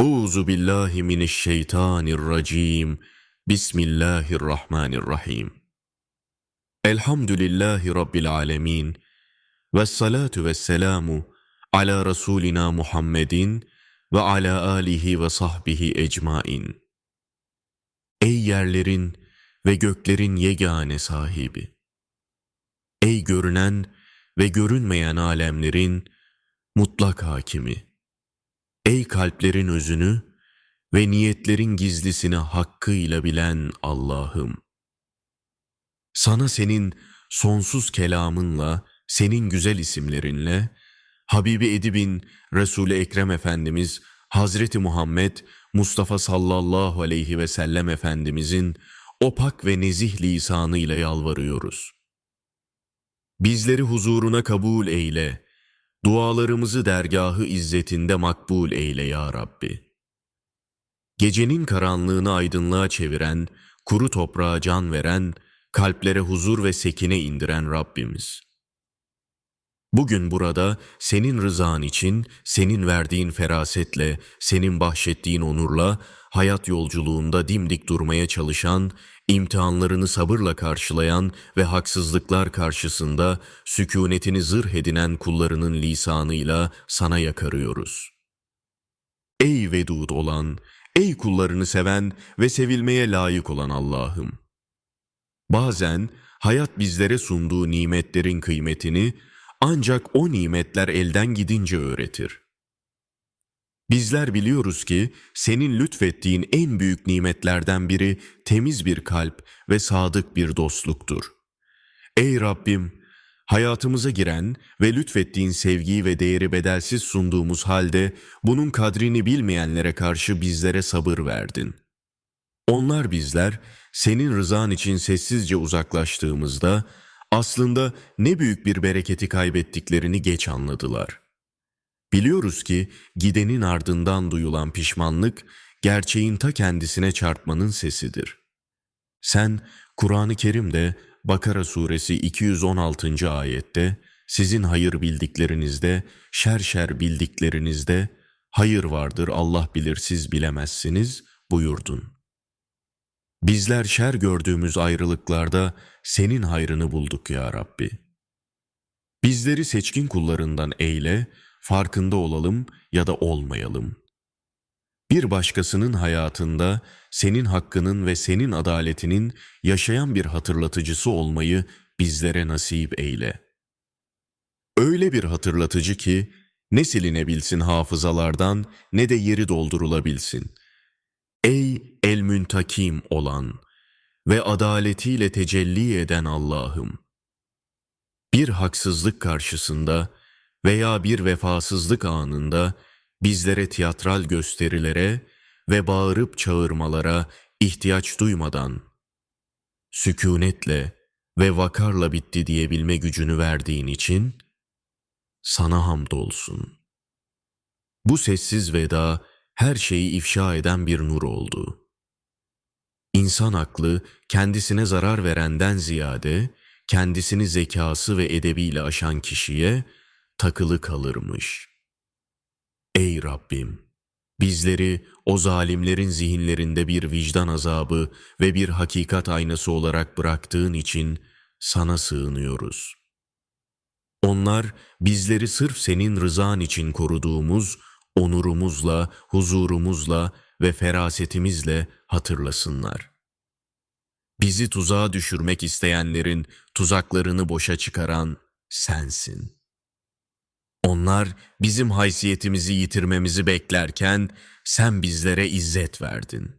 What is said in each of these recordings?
Euzu billahi mineşşeytanirracim. Bismillahirrahmanirrahim. Elhamdülillahi rabbil alamin. Ves salatu vesselamu ala rasulina Muhammedin ve ala alihi ve sahbihi ecmain. Ey yerlerin ve göklerin yegane sahibi. Ey görünen ve görünmeyen alemlerin mutlak hakimi. Ey kalplerin özünü ve niyetlerin gizlisini hakkıyla bilen Allah'ım. Sana senin sonsuz kelamınla, senin güzel isimlerinle, Habibi Edib'in Resul-i Ekrem Efendimiz Hazreti Muhammed Mustafa sallallahu aleyhi ve sellem Efendimizin opak ve nezih lisanıyla yalvarıyoruz. Bizleri huzuruna kabul eyle, dualarımızı dergahı izzetinde makbul eyle ya Rabbi. Gecenin karanlığını aydınlığa çeviren, kuru toprağa can veren, kalplere huzur ve sekine indiren Rabbimiz. Bugün burada senin rızan için, senin verdiğin ferasetle, senin bahşettiğin onurla, hayat yolculuğunda dimdik durmaya çalışan, imtihanlarını sabırla karşılayan ve haksızlıklar karşısında sükunetini zırh edinen kullarının lisanıyla sana yakarıyoruz. Ey vedud olan, ey kullarını seven ve sevilmeye layık olan Allah'ım! Bazen hayat bizlere sunduğu nimetlerin kıymetini ancak o nimetler elden gidince öğretir. Bizler biliyoruz ki senin lütfettiğin en büyük nimetlerden biri temiz bir kalp ve sadık bir dostluktur. Ey Rabbim, hayatımıza giren ve lütfettiğin sevgiyi ve değeri bedelsiz sunduğumuz halde bunun kadrini bilmeyenlere karşı bizlere sabır verdin. Onlar bizler senin rızan için sessizce uzaklaştığımızda aslında ne büyük bir bereketi kaybettiklerini geç anladılar. Biliyoruz ki gidenin ardından duyulan pişmanlık gerçeğin ta kendisine çarpmanın sesidir. Sen Kur'an-ı Kerim'de Bakara suresi 216. ayette sizin hayır bildiklerinizde, şer şer bildiklerinizde hayır vardır Allah bilir siz bilemezsiniz buyurdun. Bizler şer gördüğümüz ayrılıklarda senin hayrını bulduk ya Rabbi. Bizleri seçkin kullarından eyle, farkında olalım ya da olmayalım. Bir başkasının hayatında senin hakkının ve senin adaletinin yaşayan bir hatırlatıcısı olmayı bizlere nasip eyle. Öyle bir hatırlatıcı ki ne silinebilsin hafızalardan ne de yeri doldurulabilsin. Ey el müntakim olan ve adaletiyle tecelli eden Allah'ım! Bir haksızlık karşısında veya bir vefasızlık anında bizlere tiyatral gösterilere ve bağırıp çağırmalara ihtiyaç duymadan, sükunetle ve vakarla bitti diyebilme gücünü verdiğin için sana hamdolsun. Bu sessiz veda her şeyi ifşa eden bir nur oldu. İnsan aklı kendisine zarar verenden ziyade kendisini zekası ve edebiyle aşan kişiye takılı kalırmış. Ey Rabbim! Bizleri o zalimlerin zihinlerinde bir vicdan azabı ve bir hakikat aynası olarak bıraktığın için sana sığınıyoruz. Onlar bizleri sırf senin rızan için koruduğumuz onurumuzla, huzurumuzla ve ferasetimizle hatırlasınlar. Bizi tuzağa düşürmek isteyenlerin tuzaklarını boşa çıkaran sensin.'' Onlar bizim haysiyetimizi yitirmemizi beklerken sen bizlere izzet verdin.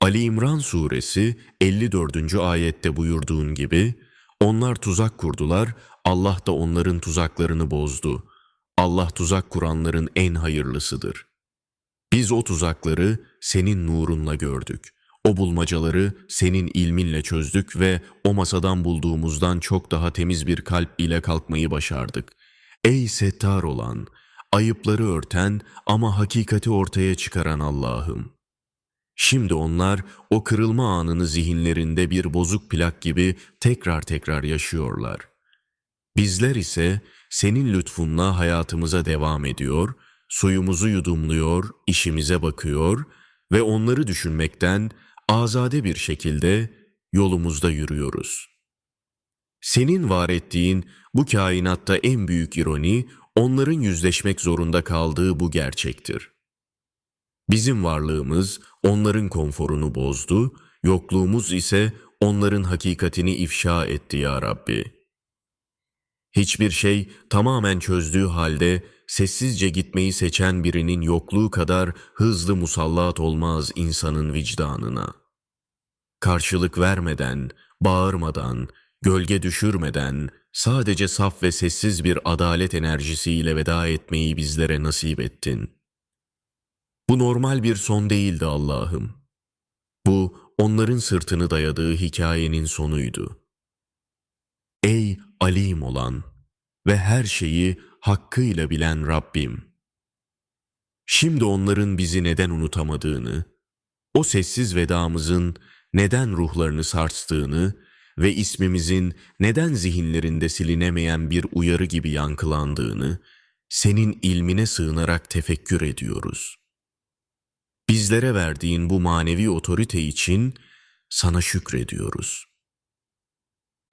Ali İmran suresi 54. ayette buyurduğun gibi onlar tuzak kurdular, Allah da onların tuzaklarını bozdu. Allah tuzak kuranların en hayırlısıdır. Biz o tuzakları senin nurunla gördük. O bulmacaları senin ilminle çözdük ve o masadan bulduğumuzdan çok daha temiz bir kalp ile kalkmayı başardık.'' Ey settar olan, ayıpları örten ama hakikati ortaya çıkaran Allah'ım. Şimdi onlar o kırılma anını zihinlerinde bir bozuk plak gibi tekrar tekrar yaşıyorlar. Bizler ise senin lütfunla hayatımıza devam ediyor, suyumuzu yudumluyor, işimize bakıyor ve onları düşünmekten azade bir şekilde yolumuzda yürüyoruz. Senin var ettiğin bu kainatta en büyük ironi, onların yüzleşmek zorunda kaldığı bu gerçektir. Bizim varlığımız onların konforunu bozdu, yokluğumuz ise onların hakikatini ifşa etti ya Rabbi. Hiçbir şey tamamen çözdüğü halde sessizce gitmeyi seçen birinin yokluğu kadar hızlı musallat olmaz insanın vicdanına. Karşılık vermeden, bağırmadan, gölge düşürmeden, sadece saf ve sessiz bir adalet enerjisiyle veda etmeyi bizlere nasip ettin. Bu normal bir son değildi Allah'ım. Bu onların sırtını dayadığı hikayenin sonuydu. Ey alim olan ve her şeyi hakkıyla bilen Rabbim. Şimdi onların bizi neden unutamadığını, o sessiz vedamızın neden ruhlarını sarstığını ve ismimizin neden zihinlerinde silinemeyen bir uyarı gibi yankılandığını senin ilmine sığınarak tefekkür ediyoruz. Bizlere verdiğin bu manevi otorite için sana şükrediyoruz.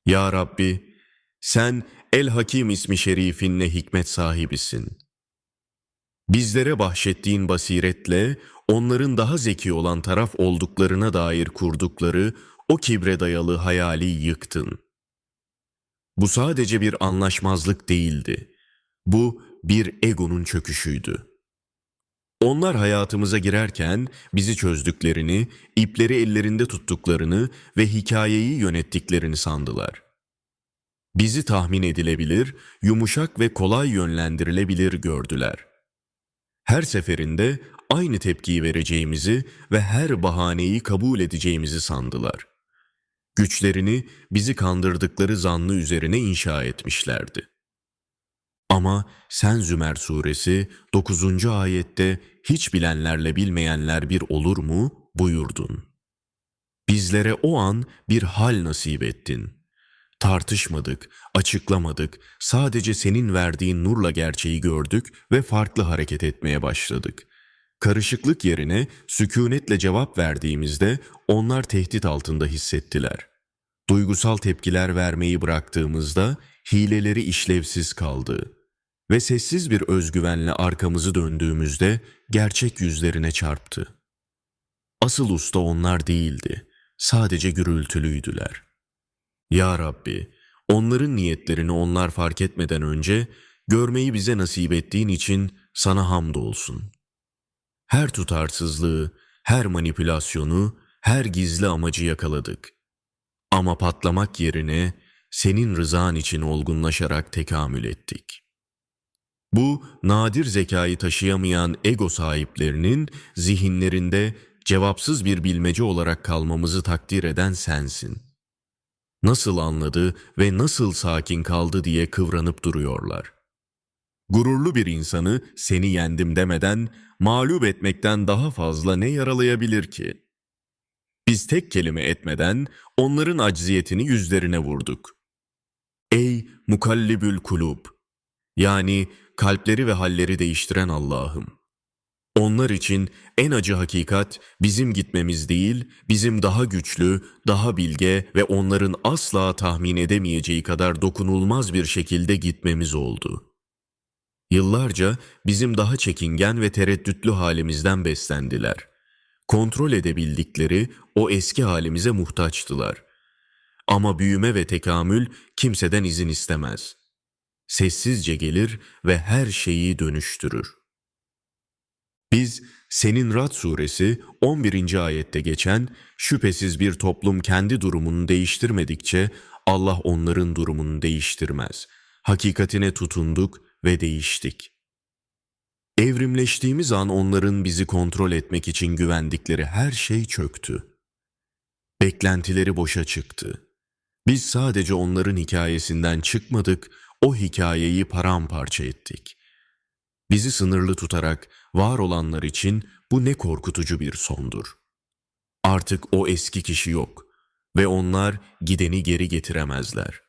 Ya Rabbi, sen El Hakim ismi şerifinle hikmet sahibisin. Bizlere bahşettiğin basiretle onların daha zeki olan taraf olduklarına dair kurdukları o kibre dayalı hayali yıktın. Bu sadece bir anlaşmazlık değildi. Bu bir egonun çöküşüydü. Onlar hayatımıza girerken bizi çözdüklerini, ipleri ellerinde tuttuklarını ve hikayeyi yönettiklerini sandılar. Bizi tahmin edilebilir, yumuşak ve kolay yönlendirilebilir gördüler. Her seferinde aynı tepkiyi vereceğimizi ve her bahaneyi kabul edeceğimizi sandılar. Güçlerini bizi kandırdıkları zannı üzerine inşa etmişlerdi. Ama sen Zümer suresi 9. ayette hiç bilenlerle bilmeyenler bir olur mu buyurdun. Bizlere o an bir hal nasip ettin. Tartışmadık, açıklamadık, sadece senin verdiğin nurla gerçeği gördük ve farklı hareket etmeye başladık. Karışıklık yerine sükunetle cevap verdiğimizde onlar tehdit altında hissettiler. Duygusal tepkiler vermeyi bıraktığımızda hileleri işlevsiz kaldı ve sessiz bir özgüvenle arkamızı döndüğümüzde gerçek yüzlerine çarptı. Asıl usta onlar değildi, sadece gürültülüydüler. Ya Rabbi, onların niyetlerini onlar fark etmeden önce görmeyi bize nasip ettiğin için sana hamdolsun. Her tutarsızlığı, her manipülasyonu, her gizli amacı yakaladık. Ama patlamak yerine senin rızan için olgunlaşarak tekamül ettik. Bu nadir zekayı taşıyamayan ego sahiplerinin zihinlerinde cevapsız bir bilmece olarak kalmamızı takdir eden sensin. Nasıl anladı ve nasıl sakin kaldı diye kıvranıp duruyorlar. Gururlu bir insanı seni yendim demeden mağlup etmekten daha fazla ne yaralayabilir ki? Biz tek kelime etmeden onların acziyetini yüzlerine vurduk. Ey mukallibül kulub! Yani kalpleri ve halleri değiştiren Allah'ım. Onlar için en acı hakikat bizim gitmemiz değil, bizim daha güçlü, daha bilge ve onların asla tahmin edemeyeceği kadar dokunulmaz bir şekilde gitmemiz oldu. Yıllarca bizim daha çekingen ve tereddütlü halimizden beslendiler. Kontrol edebildikleri o eski halimize muhtaçtılar. Ama büyüme ve tekamül kimseden izin istemez.'' Sessizce gelir ve her şeyi dönüştürür. Biz senin Rad suresi 11. ayette geçen şüphesiz bir toplum kendi durumunu değiştirmedikçe Allah onların durumunu değiştirmez. Hakikatine tutunduk ve değiştik. Evrimleştiğimiz an onların bizi kontrol etmek için güvendikleri her şey çöktü. Beklentileri boşa çıktı. Biz sadece onların hikayesinden çıkmadık, o hikayeyi paramparça ettik. Bizi sınırlı tutarak var olanlar için bu ne korkutucu bir sondur. Artık o eski kişi yok ve onlar gideni geri getiremezler.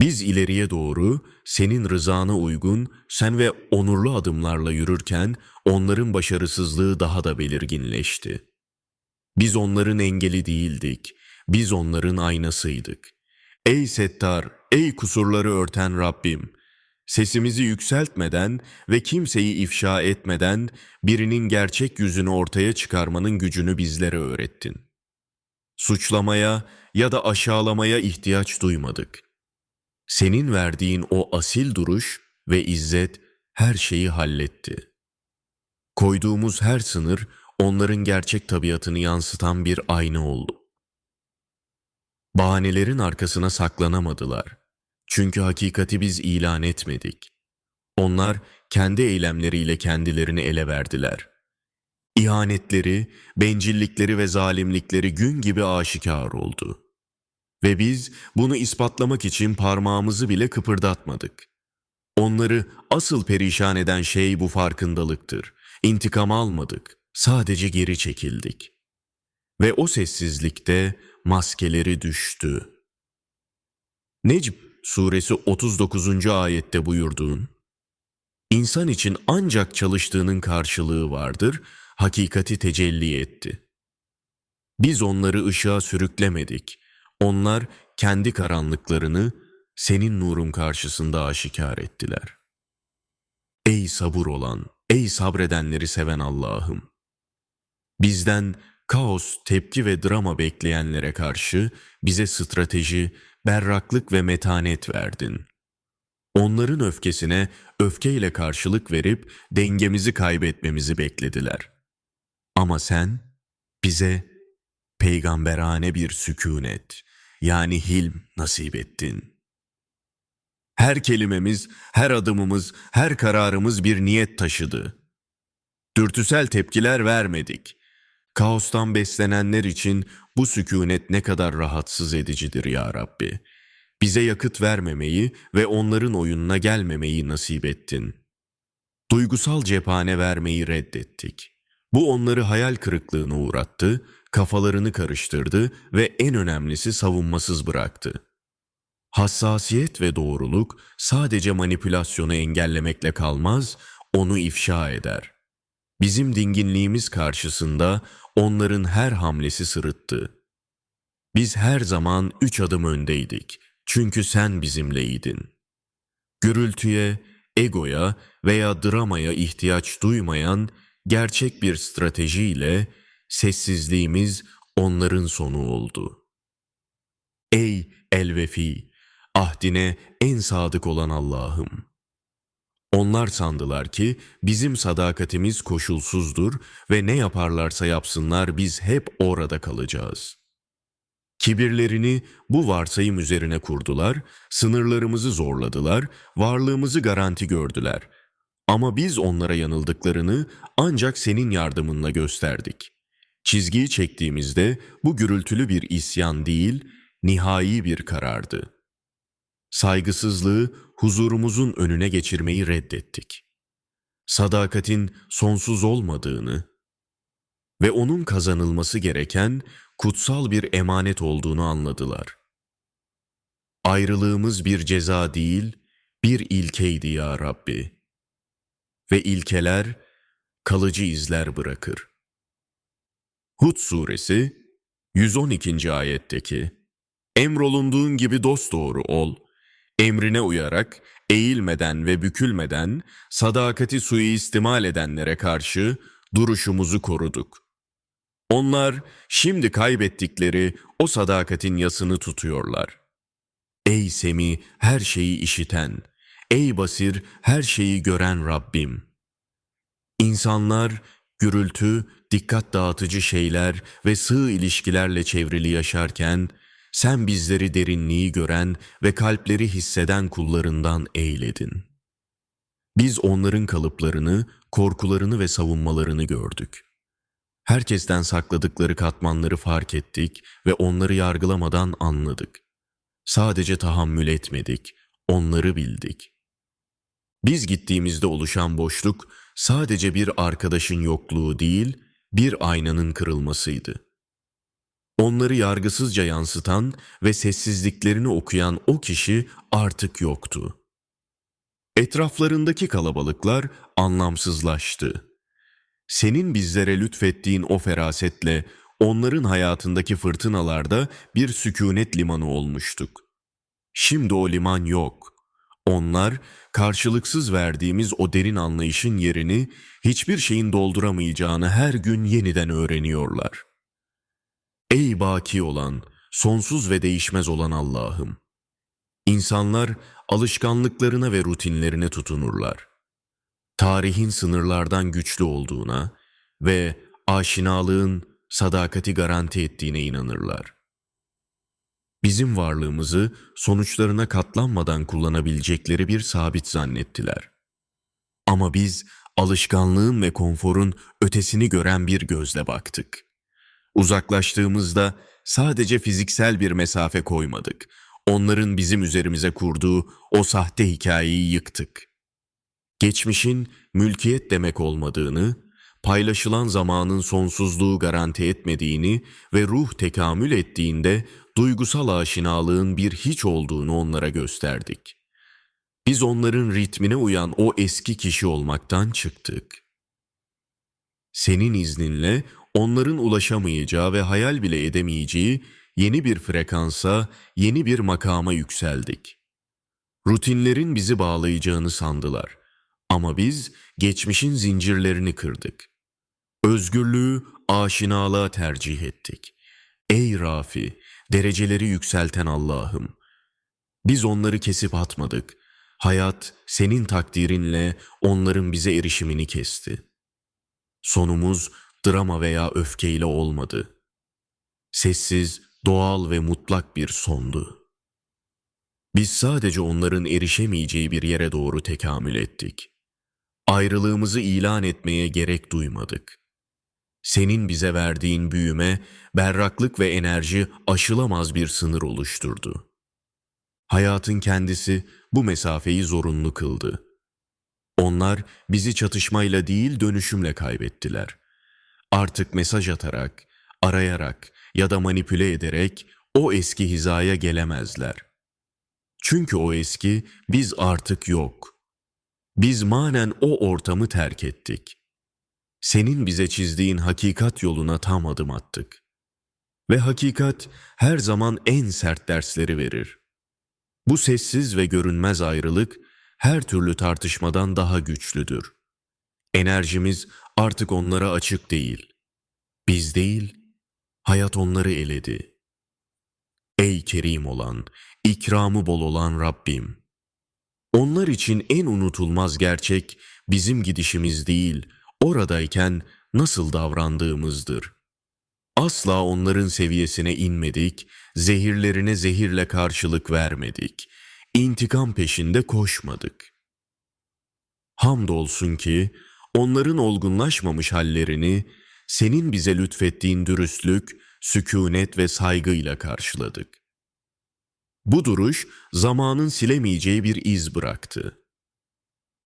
Biz ileriye doğru senin rızana uygun sen ve onurlu adımlarla yürürken onların başarısızlığı daha da belirginleşti. Biz onların engeli değildik. Biz onların aynasıydık. Ey Settar, ey kusurları örten Rabbim! Sesimizi yükseltmeden ve kimseyi ifşa etmeden birinin gerçek yüzünü ortaya çıkarmanın gücünü bizlere öğrettin. Suçlamaya ya da aşağılamaya ihtiyaç duymadık. Senin verdiğin o asil duruş ve izzet her şeyi halletti. Koyduğumuz her sınır onların gerçek tabiatını yansıtan bir ayna oldu. Bahanelerin arkasına saklanamadılar. Çünkü hakikati biz ilan etmedik. Onlar kendi eylemleriyle kendilerini ele verdiler. İhanetleri, bencillikleri ve zalimlikleri gün gibi aşikar oldu. Ve biz bunu ispatlamak için parmağımızı bile kıpırdatmadık. Onları asıl perişan eden şey bu farkındalıktır. İntikam almadık, sadece geri çekildik. Ve o sessizlikte maskeleri düştü. Necm suresi 39. ayette buyurduğun, İnsan için ancak çalıştığının karşılığı vardır, hakikati tecelli etti. Biz onları ışığa sürüklemedik. Onlar kendi karanlıklarını senin nurun karşısında aşikar ettiler. Ey sabır olan, ey sabredenleri seven Allah'ım! Bizden kaos, tepki ve drama bekleyenlere karşı bize strateji, berraklık ve metanet verdin. Onların öfkesine öfkeyle karşılık verip dengemizi kaybetmemizi beklediler. Ama sen bize peygamberane bir sükunet yani hilm nasip ettin. Her kelimemiz, her adımımız, her kararımız bir niyet taşıdı. Dürtüsel tepkiler vermedik. Kaostan beslenenler için bu sükunet ne kadar rahatsız edicidir ya Rabbi. Bize yakıt vermemeyi ve onların oyununa gelmemeyi nasip ettin. Duygusal cephane vermeyi reddettik. Bu onları hayal kırıklığına uğrattı, kafalarını karıştırdı ve en önemlisi savunmasız bıraktı. Hassasiyet ve doğruluk sadece manipülasyonu engellemekle kalmaz, onu ifşa eder. Bizim dinginliğimiz karşısında onların her hamlesi sırıttı. Biz her zaman üç adım öndeydik. Çünkü sen bizimleydin. Gürültüye, egoya veya dramaya ihtiyaç duymayan gerçek bir stratejiyle sessizliğimiz onların sonu oldu. Ey elvefi, ahdine en sadık olan Allah'ım! Onlar sandılar ki bizim sadakatimiz koşulsuzdur ve ne yaparlarsa yapsınlar biz hep orada kalacağız. Kibirlerini bu varsayım üzerine kurdular, sınırlarımızı zorladılar, varlığımızı garanti gördüler. Ama biz onlara yanıldıklarını ancak senin yardımınla gösterdik. Çizgiyi çektiğimizde bu gürültülü bir isyan değil, nihai bir karardı. Saygısızlığı huzurumuzun önüne geçirmeyi reddettik. Sadakatin sonsuz olmadığını ve onun kazanılması gereken kutsal bir emanet olduğunu anladılar. Ayrılığımız bir ceza değil, bir ilkeydi ya Rabbi. Ve ilkeler kalıcı izler bırakır. Hud suresi 112. ayetteki Emrolunduğun gibi dosdoğru ol, emrine uyarak, eğilmeden ve bükülmeden, sadakati suistimal edenlere karşı duruşumuzu koruduk.'' Onlar şimdi kaybettikleri o sadakatin yasını tutuyorlar. Ey Semi her şeyi işiten, ey Basir her şeyi gören Rabbim. İnsanlar gürültü, dikkat dağıtıcı şeyler ve sığ ilişkilerle çevrili yaşarken, sen bizleri derinliği gören ve kalpleri hisseden kullarından eyledin. Biz onların kalıplarını, korkularını ve savunmalarını gördük. Herkesten sakladıkları katmanları fark ettik ve onları yargılamadan anladık. Sadece tahammül etmedik, onları bildik. Biz gittiğimizde oluşan boşluk sadece bir arkadaşın yokluğu değil, bir aynanın kırılmasıydı. Onları yargısızca yansıtan ve sessizliklerini okuyan o kişi artık yoktu. Etraflarındaki kalabalıklar anlamsızlaştı. Senin bizlere lütfettiğin o ferasetle onların hayatındaki fırtınalarda bir sükunet limanı olmuştuk. Şimdi o liman yok. Onlar karşılıksız verdiğimiz o derin anlayışın yerini hiçbir şeyin dolduramayacağını her gün yeniden öğreniyorlar. Ey baki olan, sonsuz ve değişmez olan Allah'ım! İnsanlar alışkanlıklarına ve rutinlerine tutunurlar. Tarihin sınırlardan güçlü olduğuna ve aşinalığın sadakati garanti ettiğine inanırlar. Bizim varlığımızı sonuçlarına katlanmadan kullanabilecekleri bir sabit zannettiler. Ama biz alışkanlığın ve konforun ötesini gören bir gözle baktık. Uzaklaştığımızda sadece fiziksel bir mesafe koymadık. Onların bizim üzerimize kurduğu o sahte hikayeyi yıktık. Geçmişin mülkiyet demek olmadığını, paylaşılan zamanın sonsuzluğu garanti etmediğini ve ruh tekamül ettiğinde duygusal aşinalığın bir hiç olduğunu onlara gösterdik. Biz onların ritmine uyan o eski kişi olmaktan çıktık. Senin izninle onların ulaşamayacağı ve hayal bile edemeyeceği yeni bir frekansa, yeni bir makama yükseldik. Rutinlerin bizi bağlayacağını sandılar. Ama biz geçmişin zincirlerini kırdık. Özgürlüğü aşinalığa tercih ettik. Ey Rafi, dereceleri yükselten Allah'ım. Biz onları kesip atmadık. Hayat senin takdirinle onların bize erişimini kesti. Sonumuz drama veya öfkeyle olmadı. Sessiz, doğal ve mutlak bir sondu. Biz sadece onların erişemeyeceği bir yere doğru tekamül ettik. Ayrılığımızı ilan etmeye gerek duymadık. Senin bize verdiğin büyüme, berraklık ve enerji aşılamaz bir sınır oluşturdu. Hayatın kendisi bu mesafeyi zorunlu kıldı. Onlar bizi çatışmayla değil dönüşümle kaybettiler. Artık mesaj atarak, arayarak ya da manipüle ederek o eski hizaya gelemezler. Çünkü o eski biz artık yok. Biz manen o ortamı terk ettik. Senin bize çizdiğin hakikat yoluna tam adım attık. Ve hakikat her zaman en sert dersleri verir. Bu sessiz ve görünmez ayrılık her türlü tartışmadan daha güçlüdür. Enerjimiz artık onlara açık değil. Biz değil, hayat onları eledi. Ey kerim olan, ikramı bol olan Rabbim! Onlar için en unutulmaz gerçek bizim gidişimiz değil, oradayken nasıl davrandığımızdır. Asla onların seviyesine inmedik, zehirlerine zehirle karşılık vermedik. İntikam peşinde koşmadık. Hamdolsun ki onların olgunlaşmamış hallerini senin bize lütfettiğin dürüstlük, sükunet ve saygıyla karşıladık. Bu duruş zamanın silemeyeceği bir iz bıraktı.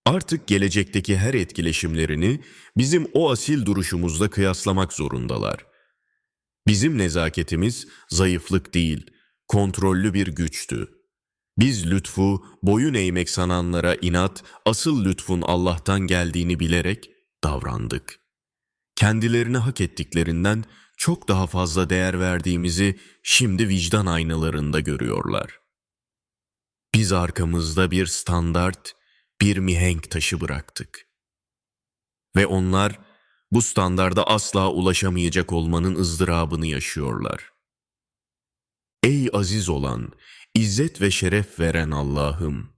Artık gelecekteki her etkileşimlerini bizim o asil duruşumuzla kıyaslamak zorundalar. Bizim nezaketimiz zayıflık değil, kontrollü bir güçtü. Biz lütfu boyun eğmek sananlara inat, asıl lütfun Allah'tan geldiğini bilerek davrandık. Kendilerini hak ettiklerinden çok daha fazla değer verdiğimizi şimdi vicdan aynalarında görüyorlar. Biz arkamızda bir standart, bir mihenk taşı bıraktık. Ve onlar bu standarda asla ulaşamayacak olmanın ızdırabını yaşıyorlar. Ey aziz olan, izzet ve şeref veren Allah'ım!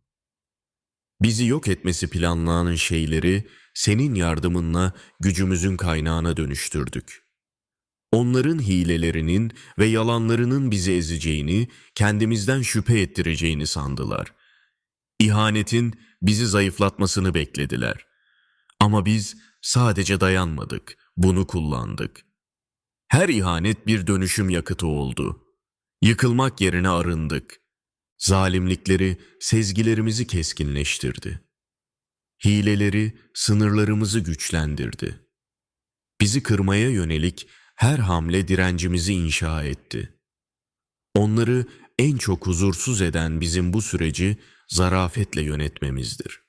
Bizi yok etmesi planlanan şeyleri senin yardımınla gücümüzün kaynağına dönüştürdük. Onların hilelerinin ve yalanlarının bizi ezeceğini, kendimizden şüphe ettireceğini sandılar. İhanetin bizi zayıflatmasını beklediler. Ama biz sadece dayanmadık, bunu kullandık. Her ihanet bir dönüşüm yakıtı oldu. Yıkılmak yerine arındık. Zalimlikleri sezgilerimizi keskinleştirdi. Hileleri sınırlarımızı güçlendirdi. Bizi kırmaya yönelik her hamle direncimizi inşa etti. Onları en çok huzursuz eden bizim bu süreci zarafetle yönetmemizdir.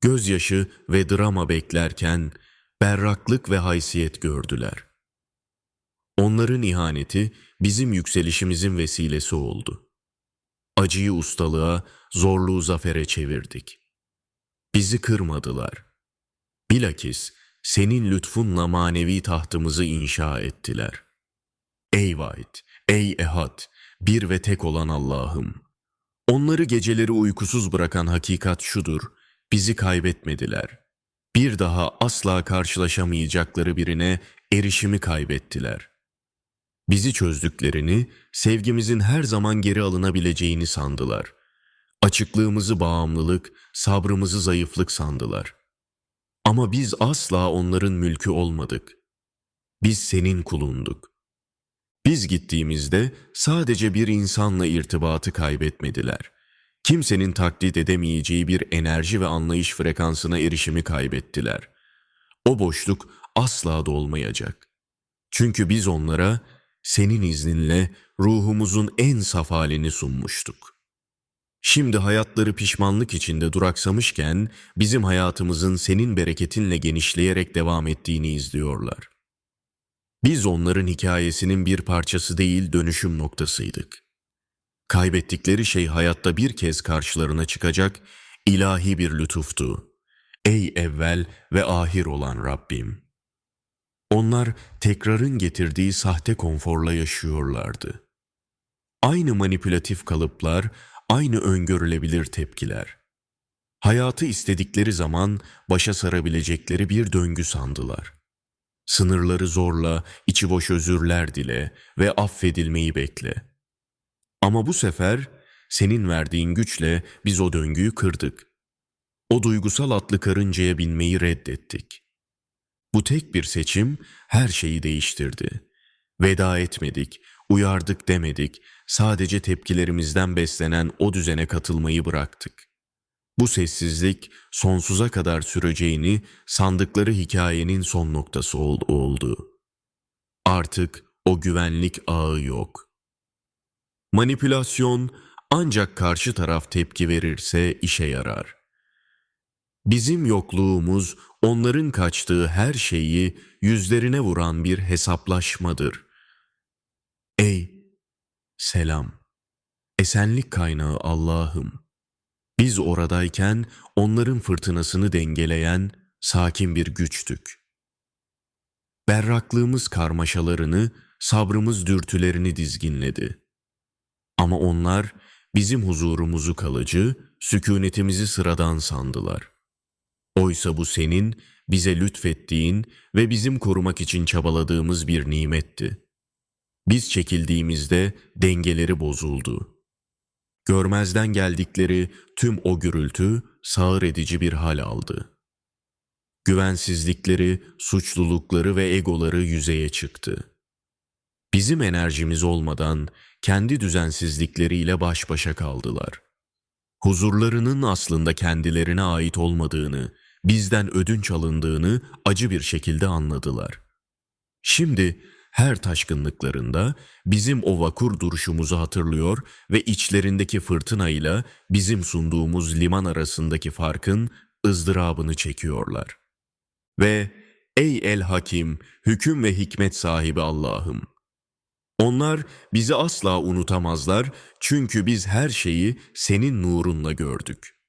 Gözyaşı ve drama beklerken berraklık ve haysiyet gördüler. Onların ihaneti bizim yükselişimizin vesilesi oldu. Acıyı ustalığa, zorluğu zafere çevirdik. Bizi kırmadılar. Bilakis senin lütfunla manevi tahtımızı inşa ettiler. Ey Vahid, ey Ehad, bir ve tek olan Allah'ım. Onları geceleri uykusuz bırakan hakikat şudur, bizi kaybetmediler. Bir daha asla karşılaşamayacakları birine erişimi kaybettiler. Bizi çözdüklerini, sevgimizin her zaman geri alınabileceğini sandılar. Açıklığımızı bağımlılık, sabrımızı zayıflık sandılar. Ama biz asla onların mülkü olmadık. Biz senin kulunduk. Biz gittiğimizde sadece bir insanla irtibatı kaybetmediler. Kimsenin taklit edemeyeceği bir enerji ve anlayış frekansına erişimi kaybettiler. O boşluk asla dolmayacak. Çünkü biz onlara senin izninle ruhumuzun en saf halini sunmuştuk. Şimdi hayatları pişmanlık içinde duraksamışken bizim hayatımızın senin bereketinle genişleyerek devam ettiğini izliyorlar. Biz onların hikayesinin bir parçası değil dönüşüm noktasıydık. Kaybettikleri şey hayatta bir kez karşılarına çıkacak ilahi bir lütuftu. Ey evvel ve ahir olan Rabbim! Onlar tekrarın getirdiği sahte konforla yaşıyorlardı. Aynı manipülatif kalıplar, aynı öngörülebilir tepkiler. Hayatı istedikleri zaman başa sarabilecekleri bir döngü sandılar. Sınırları zorla, içi boş özürler dile ve affedilmeyi bekle. Ama bu sefer senin verdiğin güçle biz o döngüyü kırdık. O duygusal atlı karıncaya binmeyi reddettik. Bu tek bir seçim her şeyi değiştirdi. Veda etmedik, uyardık demedik, sadece tepkilerimizden beslenen o düzene katılmayı bıraktık. Bu sessizlik sonsuza kadar süreceğini sandıkları hikayenin son noktası ol- oldu. Artık o güvenlik ağı yok. Manipülasyon ancak karşı taraf tepki verirse işe yarar. Bizim yokluğumuz onların kaçtığı her şeyi yüzlerine vuran bir hesaplaşmadır. Ey selam, esenlik kaynağı Allah'ım. Biz oradayken onların fırtınasını dengeleyen sakin bir güçtük. Berraklığımız karmaşalarını, sabrımız dürtülerini dizginledi. Ama onlar bizim huzurumuzu kalıcı, sükunetimizi sıradan sandılar. Oysa bu senin bize lütfettiğin ve bizim korumak için çabaladığımız bir nimetti. Biz çekildiğimizde dengeleri bozuldu. Görmezden geldikleri tüm o gürültü sağır edici bir hal aldı. Güvensizlikleri, suçlulukları ve egoları yüzeye çıktı. Bizim enerjimiz olmadan kendi düzensizlikleriyle baş başa kaldılar. Huzurlarının aslında kendilerine ait olmadığını, bizden ödünç alındığını acı bir şekilde anladılar. Şimdi her taşkınlıklarında bizim o vakur duruşumuzu hatırlıyor ve içlerindeki fırtınayla bizim sunduğumuz liman arasındaki farkın ızdırabını çekiyorlar. Ve ey el hakim, hüküm ve hikmet sahibi Allah'ım! Onlar bizi asla unutamazlar çünkü biz her şeyi senin nurunla gördük.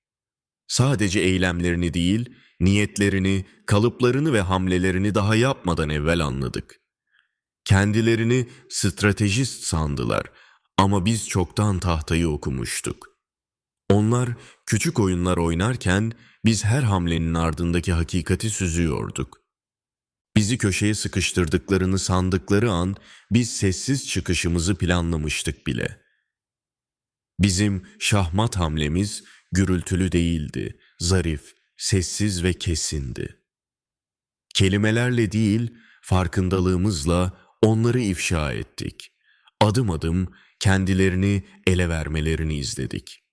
Sadece eylemlerini değil, niyetlerini, kalıplarını ve hamlelerini daha yapmadan evvel anladık. Kendilerini stratejist sandılar ama biz çoktan tahtayı okumuştuk. Onlar küçük oyunlar oynarken biz her hamlenin ardındaki hakikati süzüyorduk. Bizi köşeye sıkıştırdıklarını sandıkları an biz sessiz çıkışımızı planlamıştık bile. Bizim şahmat hamlemiz gürültülü değildi, zarif, sessiz ve kesindi. Kelimelerle değil, farkındalığımızla onları ifşa ettik. Adım adım kendilerini ele vermelerini izledik.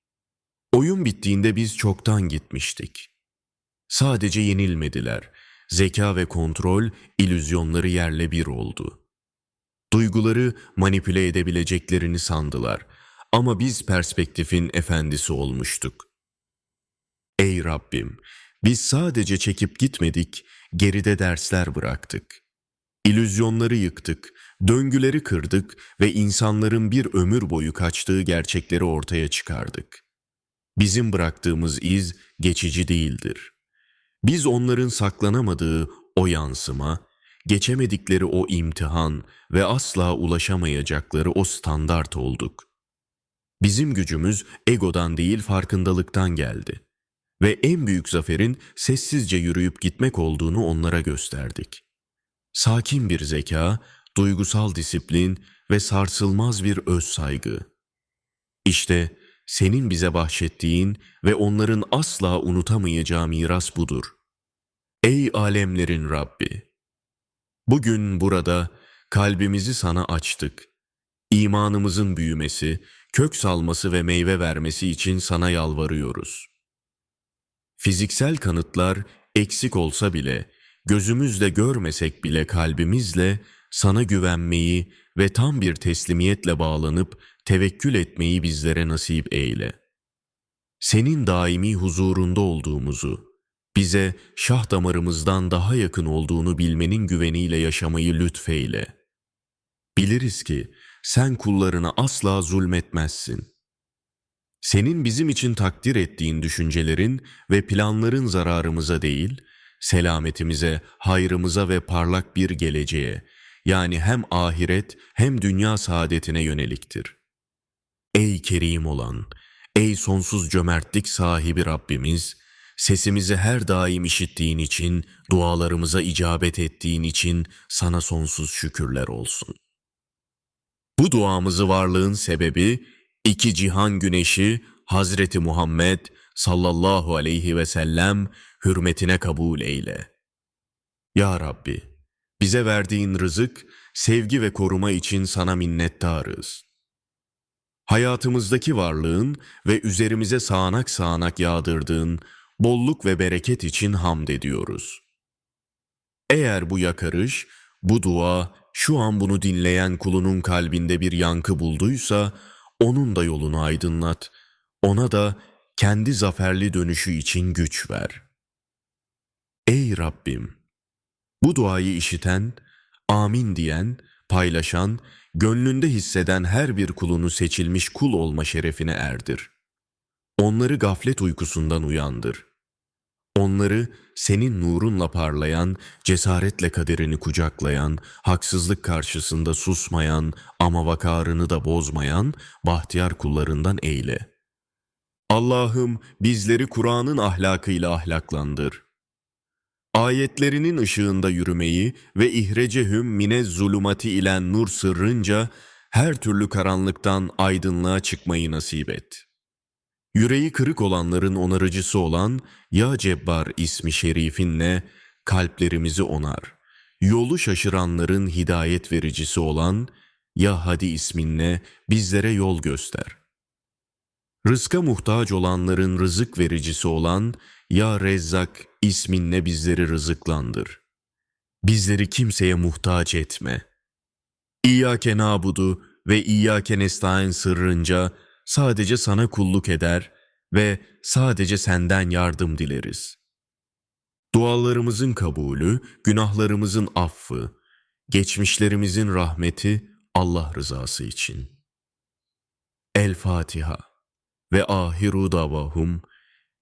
Oyun bittiğinde biz çoktan gitmiştik. Sadece yenilmediler, zeka ve kontrol ilüzyonları yerle bir oldu. Duyguları manipüle edebileceklerini sandılar ama biz perspektifin efendisi olmuştuk. Ey Rabbim, biz sadece çekip gitmedik, geride dersler bıraktık. İllüzyonları yıktık, döngüleri kırdık ve insanların bir ömür boyu kaçtığı gerçekleri ortaya çıkardık. Bizim bıraktığımız iz geçici değildir. Biz onların saklanamadığı o yansıma, geçemedikleri o imtihan ve asla ulaşamayacakları o standart olduk. Bizim gücümüz egodan değil farkındalıktan geldi ve en büyük zaferin sessizce yürüyüp gitmek olduğunu onlara gösterdik. Sakin bir zeka, duygusal disiplin ve sarsılmaz bir öz saygı. İşte senin bize bahşettiğin ve onların asla unutamayacağı miras budur. Ey alemlerin Rabbi! Bugün burada kalbimizi sana açtık. İmanımızın büyümesi, kök salması ve meyve vermesi için sana yalvarıyoruz. Fiziksel kanıtlar eksik olsa bile, gözümüzle görmesek bile kalbimizle sana güvenmeyi ve tam bir teslimiyetle bağlanıp tevekkül etmeyi bizlere nasip eyle. Senin daimi huzurunda olduğumuzu, bize şah damarımızdan daha yakın olduğunu bilmenin güveniyle yaşamayı lütfeyle. Biliriz ki sen kullarına asla zulmetmezsin. Senin bizim için takdir ettiğin düşüncelerin ve planların zararımıza değil, selametimize, hayrımıza ve parlak bir geleceğe, yani hem ahiret hem dünya saadetine yöneliktir. Ey kerim olan, ey sonsuz cömertlik sahibi Rabbimiz, sesimizi her daim işittiğin için, dualarımıza icabet ettiğin için sana sonsuz şükürler olsun. Bu duamızı varlığın sebebi, iki cihan güneşi Hazreti Muhammed sallallahu aleyhi ve sellem hürmetine kabul eyle. Ya Rabbi, bize verdiğin rızık, sevgi ve koruma için sana minnettarız. Hayatımızdaki varlığın ve üzerimize sağanak sağanak yağdırdığın bolluk ve bereket için hamd ediyoruz. Eğer bu yakarış, bu dua şu an bunu dinleyen kulunun kalbinde bir yankı bulduysa, onun da yolunu aydınlat, ona da kendi zaferli dönüşü için güç ver. Ey Rabbim! Bu duayı işiten, amin diyen, paylaşan, gönlünde hisseden her bir kulunu seçilmiş kul olma şerefine erdir. Onları gaflet uykusundan uyandır. Onları senin nurunla parlayan, cesaretle kaderini kucaklayan, haksızlık karşısında susmayan ama vakarını da bozmayan bahtiyar kullarından eyle. Allah'ım bizleri Kur'an'ın ahlakıyla ahlaklandır. Ayetlerinin ışığında yürümeyi ve ihrecehüm mine zulumati ile nur sırrınca her türlü karanlıktan aydınlığa çıkmayı nasip et.'' Yüreği kırık olanların onarıcısı olan Ya Cebbar ismi şerifinle kalplerimizi onar. Yolu şaşıranların hidayet vericisi olan Ya Hadi isminle bizlere yol göster. Rızka muhtaç olanların rızık vericisi olan Ya Rezzak isminle bizleri rızıklandır. Bizleri kimseye muhtaç etme. İyyâke nâbudu ve İyyâke nestaîn sırrınca sadece sana kulluk eder ve sadece senden yardım dileriz. Dualarımızın kabulü, günahlarımızın affı, geçmişlerimizin rahmeti Allah rızası için. El Fatiha ve ahiru davahum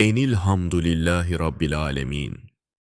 enil hamdülillahi rabbil alemin.